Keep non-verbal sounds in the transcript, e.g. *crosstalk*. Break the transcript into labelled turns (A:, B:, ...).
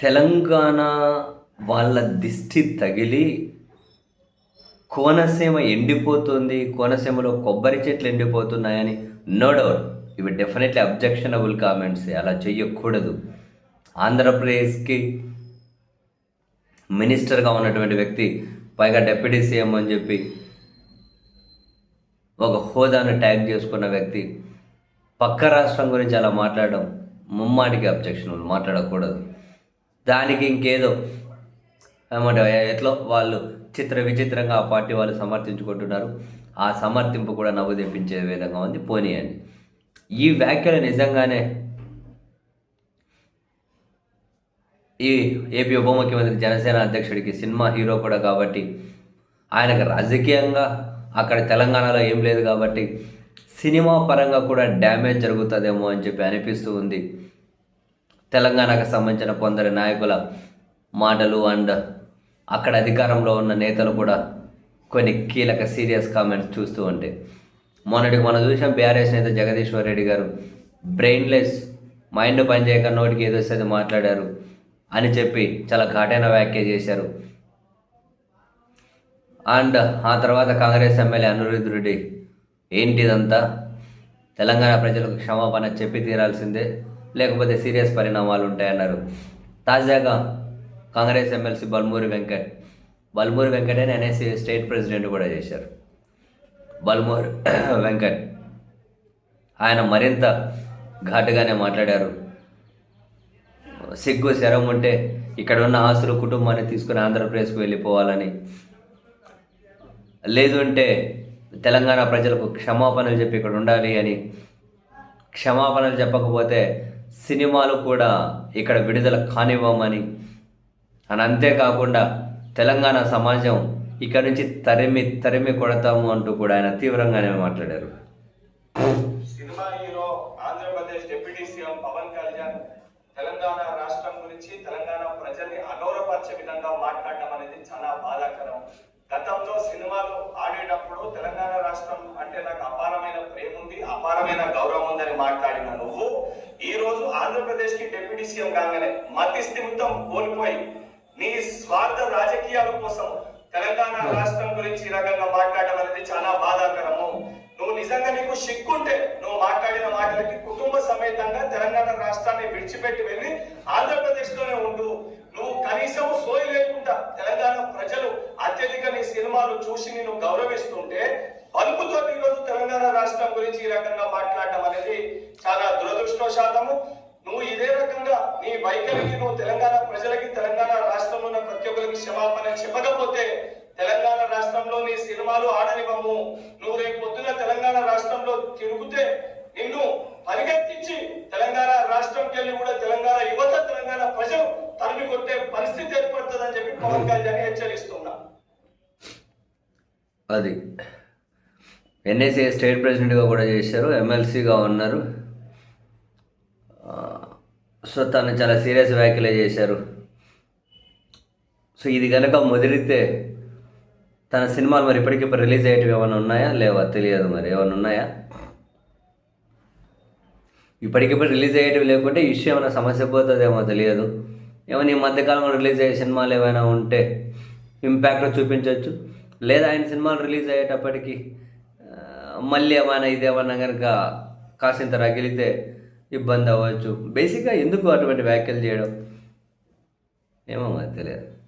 A: తెలంగాణ వాళ్ళ దిష్టి తగిలి కోనసీమ ఎండిపోతుంది. కోనసీమలో కొబ్బరి చెట్లు ఎండిపోతున్నాయని నో డౌట్ ఇవి డెఫినెట్లీ అబ్జెక్షనబుల్ కామెంట్స్ అలా చెయ్యకూడదు. ఆంధ్రప్రదేశ్కి మినిస్టర్గా ఉన్నటువంటి వ్యక్తి పైగా డెప్యూటీ సీఎం అని చెప్పి ఒక హోదాను ట్యాగ్ చేసుకున్న వ్యక్తి పక్క రాష్ట్రం గురించి అలా మాట్లాడడం ముమ్మాటికి అబ్జెక్షన్ మాట్లాడకూడదు. దానికి ఇంకేదో ఏమంటే ఎట్లో వాళ్ళు చిత్ర విచిత్రంగా ఆ పార్టీ వాళ్ళు సమర్థించుకుంటున్నారు. ఆ సమర్థింపు కూడా నవ్వు తెప్పించే విధంగా ఉంది. పోనీ అని ఈ వ్యాఖ్యలు నిజంగానే ఈ ఏపీ ఉప ముఖ్యమంత్రి జనసేన అధ్యక్షుడికి సినిమా హీరో కూడా కాబట్టి ఆయనకు రాజకీయంగా అక్కడ తెలంగాణలో ఏం లేదు కాబట్టి సినిమా పరంగా కూడా డ్యామేజ్ జరుగుతుందేమో అని చెప్పి అనిపిస్తూ ఉంది. తెలంగాణకు సంబంధించిన కొందరు నాయకుల మాటలు అండ్ అక్కడ అధికారంలో ఉన్న నేతలు కూడా కొన్ని కీలక సీరియస్ కామెంట్స్ చూస్తూ ఉంటే. మొన్నటికి మనం చూసాం బీఆర్ఎస్ నేత జగదీశ్వర్ రెడ్డి గారు బ్రెయిన్లెస్ మైండ్ పనిచేయక నోటికి ఏదో వస్తుంది మాట్లాడారు అని చెప్పి చాలా ఘాటైన వ్యాఖ్య చేశారు. అండ్ ఆ తర్వాత కాంగ్రెస్ ఎమ్మెల్యే అనిరుద్ధ్ రెడ్డి ఏంటిదంతా? తెలంగాణ ప్రజలకు క్షమాపణ చెప్పి తీరాల్సిందే. లేకపోతే సీరియస్ పరిణామాలు ఉంటాయన్నారు. తాజాగా కాంగ్రెస్ ఎమ్మెల్సీ బల్మూరి వెంకట్ బల్మూరి వెంకటే అనేసి స్టేట్ ప్రెసిడెంట్ కూడా చేశారు. బల్మూరి *clears throat* వెంకట్ ఆయన మరింత ఘాటుగానే మాట్లాడారు. సిగ్గు శరం ఉంటే ఇక్కడ ఉన్న ఆస్తులు కుటుంబాన్ని తీసుకుని ఆంధ్రప్రదేశ్కు వెళ్ళిపోవాలని. లేదు అంటే తెలంగాణ ప్రజలకు క్షమాపణలు చెప్పి ఇక్కడ ఉండాలి అని. క్షమాపణలు చెప్పకపోతే సినిమాలు కూడా ఇక్కడ విడుదల కానివ్వమని. అని అంతేకాకుండా తెలంగాణ సమాజం ఇక్కడ నుంచి తరిమి తరిమి కొడతాము అంటూ కూడా ఆయన తీవ్రంగానే మాట్లాడారు.
B: Cinema hero Andhra Pradesh deputy CM Pawan Kalyan Telangana రాష్ట్రం గురించి తెలంగాణ ప్రజల్ని అగౌరవపరిచే విధంగా మాట్లాడడం అనేది చాలా బాధాకరం. గతంలో సినిమాలు ఆడేటప్పుడు తెలంగాణ రాష్ట్రం అంటే నాకు అపారమైన ప్రేమ ఉంది అపారమైన గౌరవం ఉందని మాట్లాడిన నువ్వు ఈ రోజు విషయం కాగానే మతి స్థిమితం కోల్పోయి నీ స్వార్థ రాజకీయాల కోసం తెలంగాణ రాష్ట్రం గురించి ఈ రకంగా మాట్లాడడం అనేది చాలా బాధాకరము. నువ్వు నిజంగా నీకు సిగ్గుంటే నువ్వు మాట్లాడిన మాటలకి కుటుంబ సమేతంగా తెలంగాణ రాష్ట్రాన్ని విడిచిపెట్టి వెళ్ళి ఆంధ్రప్రదేశ్లోనే ఉండు. నువ్వు కనీసం సోయి లేకుండా తెలంగాణ ప్రజలు అత్యధిక నీ సినిమాలు చూసి నేను గౌరవిస్తుంటే బలుపుతో ఈరోజు తెలంగాణ రాష్ట్రం గురించి ఈ రకంగా మాట్లాడడం అనేది చాలా దురదృష్టవశాతము నువ్వు ఇదే రకంగా నీ వైఖరికి నువ్వు తెలంగాణ ప్రజలకి తెలంగాణ రాష్ట్రంలో ఉన్న ప్రతి ఒక్కరికి క్షమాపణ చెప్పకపోతే తెలంగాణ రాష్ట్రంలో నీ సినిమాలు ఆడనివ్వము. నువ్వు రేపు పొద్దున తెలంగాణ రాష్ట్రంలో తిరుగుతే నిన్ను పరిగెత్తించి తెలంగాణ రాష్ట్రంకి వెళ్ళి కూడా తెలంగాణ యువత తెలంగాణ ప్రజలు తరిమి కొట్టే పరిస్థితి ఏర్పడుతుందని చెప్పి పవన్ కళ్యాణ్ హెచ్చరిస్తున్నా.
A: అది. ఎన్ఏసీ స్టేట్ ప్రెసిడెంట్గా కూడా చేశారు ఎమ్మెల్సీగా ఉన్నారు. సో తను చాలా సీరియస్ వ్యాఖ్యలే చేశారు. సో ఇది కనుక ముదిరితే తన సినిమాలు మరి ఇప్పటికిప్పుడు రిలీజ్ అయ్యేటివి ఏమైనా ఉన్నాయా? లేవా? తెలియదు మరి. ఏమైనా ఉన్నాయా? ఇప్పటికిప్పుడు రిలీజ్ అయ్యేటివి లేకుంటే ఇష్యూ ఏమైనా సమస్య పోతుందేమో తెలియదు. ఏమైనా ఈ మధ్యకాలంలో రిలీజ్ అయ్యే సినిమాలు ఏమైనా ఉంటే ఇంపాక్ట్ చూపించవచ్చు లేదా ఆయన సినిమాలు రిలీజ్ అయ్యేటప్పటికి మళ్ళీ ఏమైనా ఇదేమన్నా కనుక కాసింత రగిలితే ఇబ్బంది అవ్వచ్చు. బేసిక్గా ఎందుకు అటువంటి వ్యాఖ్యలు చేయడం? ఏమో తెలియదు.